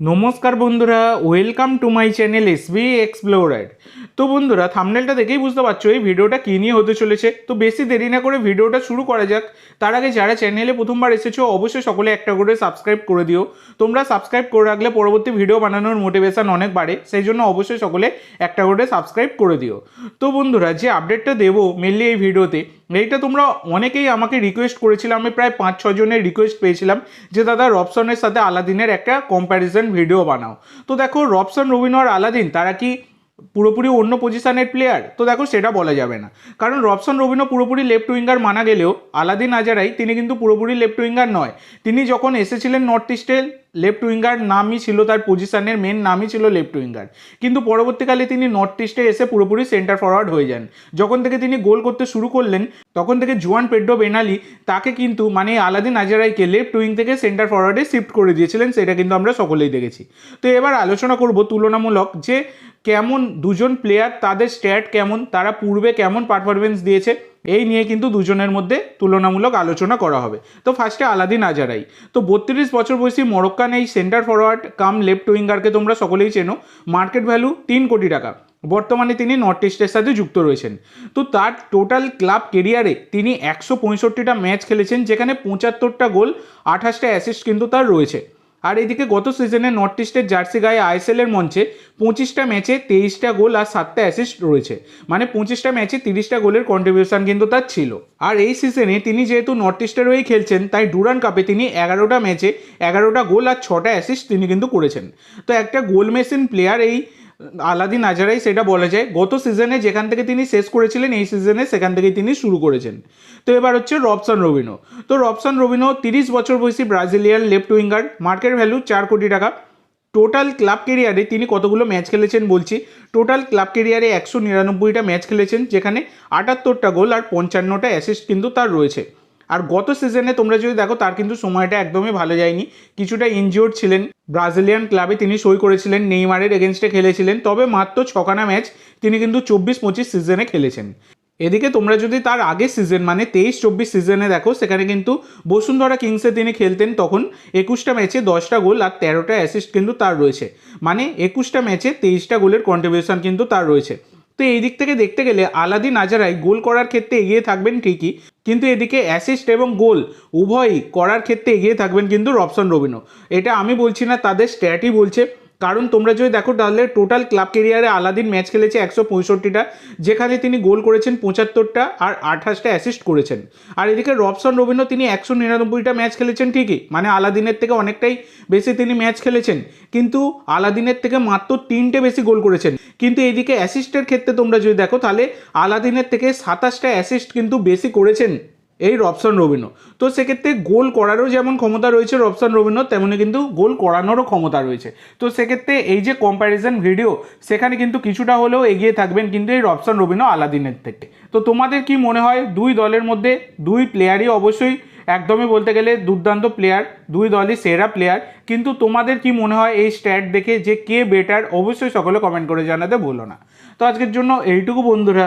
নমস্কার বন্ধুরা welcome to my channel SB explorer তো বন্ধুরা থামনেলটা দেখেই বুঝতে পারছ এই ভিডিওটা কী নিয়ে হতে চলেছে। তো বেশি দেরি না করে ভিডিওটা শুরু করা যাক। তার আগে যারা চ্যানেলে প্রথমবার এসেছ, অবশ্যই সকলে একটা করে সাবস্ক্রাইব করে দিও। তোমরা সাবস্ক্রাইব করে রাখলে পরবর্তী ভিডিও বানানোর মোটিভেশন অনেক বাড়ে, সেই জন্য অবশ্যই সকলে একটা করে সাবস্ক্রাইব করে দিও। তো বন্ধুরা, যে আপডেটটা দেবো মেনলি এই ভিডিওতে এইটা তোমরা অনেকেই আমাকে রিকোয়েস্ট করেছিলাম, আমি প্রায় পাঁচ ছজনের রিকোয়েস্ট পেয়েছিলাম যে, দাদা, রবসনের সাথে আলাদিনের একটা কম্প্যারিজন ভিডিও বানাও। তো দেখো, রবসন রবিন আর আলাদিন, তারা কি পুরোপুরি অন্য পজিশনের প্লেয়ার তো দেখো সেটা বলা যাবে না। কারণ রবসন রবিনও পুরোপুরি লেফট উইঙ্গার মানা গেলেও, আলাদিন আজারাই তিনি কিন্তু পুরোপুরি লেফট উইঙ্গার নয়। তিনি যখন এসেছিলেন নর্থ ইস্টে লেফট উইঙ্গার নামই ছিল তার পজিশনের মেন নামই ছিল লেফট উইঙ্গার কিন্তু পরবর্তীকালে তিনি নর্থ ইস্টে এসে পুরোপুরি সেন্টার ফরওয়ার্ড হয়ে যান। যখন থেকে তিনি গোল করতে শুরু করলেন, তখন থেকে জুয়ান পেড্রো বেনালি তাকে কিন্তু মানে আলাদিন আজারাইকে লেফট উইং থেকে সেন্টার ফরওয়ার্ডে শিফট করে দিয়েছিলেন, সেটা কিন্তু আমরা সকলেই দেখেছি। তো এবার আলোচনা করব তুলনামূলক যে কেমন দুজন প্লেয়ার তাদের স্ট্যাট কেমন, তারা পূর্বে কেমন পারফরমেন্স দিয়েছে, এই নিয়ে কিন্তু দুজনের মধ্যে তুলনামূলক আলোচনা করা হবে। তো ফার্স্টে আলাদিন আজারাই। তো বত্রিশ বছর বয়সী মরক্কান এই সেন্টার ফরওয়ার্ড কাম লেফট উইঙ্গারকে তোমরা সকলেই চেনো মার্কেট ভ্যালু তিন কোটি টাকা। বর্তমানে তিনি নর্থ ইস্টের সাথে যুক্ত রয়েছেন। তো তার টোটাল ক্লাব কেরিয়ারে তিনি একশো পঁয়ষট্টিটা ম্যাচ খেলেছেন, যেখানে পঁচাত্তরটা গোল, আঠাশটা অ্যাসিস্ট কিন্তু তার রয়েছে। আর এদিকে গত সিজনে নর্থ ইস্টের জার্সি গায়ে আইএসএলের মঞ্চে পঁচিশটা ম্যাচে তেইশটা গোল আর সাতটা অ্যাসিস্ট রয়েছে। মানে পঁচিশটা ম্যাচে তিরিশটা গোলের কন্ট্রিবিউশন কিন্তু তার ছিল। আর এই সিজনে তিনি যেহেতু নর্থ ইস্টের হয়েই খেলছেন, তাই ডুরান কাপে তিনি এগারোটা ম্যাচে এগারোটা গোল আর ছটা অ্যাসিস্ট তিনি কিন্তু করেছেন। তো একটা গোল মেশিন প্লেয়ার এই আলাদিন আজারাই সেটা বলা যায় গত সিজনে যেখান থেকে তিনি শেষ করেছিলেন, এই সিজনে সেখান থেকেই তিনি শুরু করেছেন। তো এবার হচ্ছে রবসন রবিনো। তো রবসন রবিনো তিরিশ বছর বয়সী Brazilian left winger market value চার কোটি টাকা। টোটাল ক্লাব কেরিয়ারে তিনি কতগুলো ম্যাচ খেলেছেন বলছি। টোটাল ক্লাব কেরিয়ারে একশো নিরানব্বইটা ম্যাচ খেলেছেন, যেখানে আটাত্তরটা গোল আর পঞ্চান্নটা অ্যাসিস্ট কিন্তু তার রয়েছে। আর গত সিজনে তোমরা যদি দেখো, তার কিন্তু সময়টা একদমই ভালো যায়নি। কিছুটা ইনজিওর্ড ছিলেন। ব্রাজিলিয়ান ক্লাবে তিনি সই করেছিলেন, নেইমারের এগেনস্টে খেলেছিলেন। তবে মাত্র ছখানা ম্যাচ তিনি কিন্তু চব্বিশ পঁচিশ সিজনে খেলেছেন। এদিকে তোমরা যদি তার আগের সিজন মানে তেইশ চব্বিশ সিজনে দেখো, সেখানে কিন্তু বসুন্ধরা কিংসে তিনি খেলতেন তখন একুশটা ম্যাচে দশটা গোল আর তেরোটা অ্যাসিস্ট কিন্তু তার রয়েছে। মানে একুশটা ম্যাচে তেইশটা গোলের কন্ট্রিবিউশন কিন্তু তার রয়েছে। তো এই দিক থেকে দেখতে গেলে আলাদিন আজারাই গোল করার ক্ষেত্রে এগিয়ে থাকবেন ঠিকই, কিন্তু এদিকে অ্যাসিস্ট এবং গোল উভয়ই করার ক্ষেত্রে এগিয়ে থাকবেন কিন্তু রবসন রবিনো এটা আমি বলছি না, তাদের স্ট্যাটই বলছে। কারণ তোমরা যদি দেখো তাহলে টোটাল ক্লাব কেরিয়ারে আলাদিন ম্যাচ খেলেছে একশো পঁয়ষট্টিটা, যেখানে তিনি গোল করেছেন পঁচাত্তরটা আর আঠাশটা অ্যাসিস্ট করেছেন। আর এদিকে রবসন রবীন্দ্র তিনি একশো নিরানব্বইটা ম্যাচ খেলেছেন ঠিকই মানে আলাদিনের থেকে অনেকটাই বেশি তিনি ম্যাচ খেলেছেন। কিন্তু আলাদিনের থেকে মাত্র তিনটে বেশি গোল করেছেন। কিন্তু এদিকে অ্যাসিস্টের ক্ষেত্রে তোমরা যদি দেখো তাহলে আলাদিনের থেকে সাতাশটা অ্যাসিস্ট কিন্তু বেশি করেছেন। এই রবসন রবিনো তো সেক্ষেত্রে গোল করারও যেমন ক্ষমতা রয়েছে রবসন রবিনো তেমনি কিন্তু গোল করানোরও ক্ষমতা রয়েছে। তো সেক্ষেত্রে এই যে কম্প্যারিজন ভিডিও সেখানে কিন্তু কিছুটা হলেও এগিয়ে থাকবেন কিন্তু এই রবসন রবিনো আলাদিনের থেকে। তো তোমাদের কি মনে হয়, দুই দলের মধ্যে দুই প্লেয়ারই অবশ্যই একদমই বলতে গেলে দুর্দান্ত প্লেয়ার দুই দলই সেরা প্লেয়ার কিন্তু তোমাদের কি মনে হয় এই স্ট্যাট দেখে যে কে বেটার অবশ্যই সকলে কমেন্ট করে জানাতে ভুলো না। তো আজকের জন্য এইটুকু বন্ধুরা।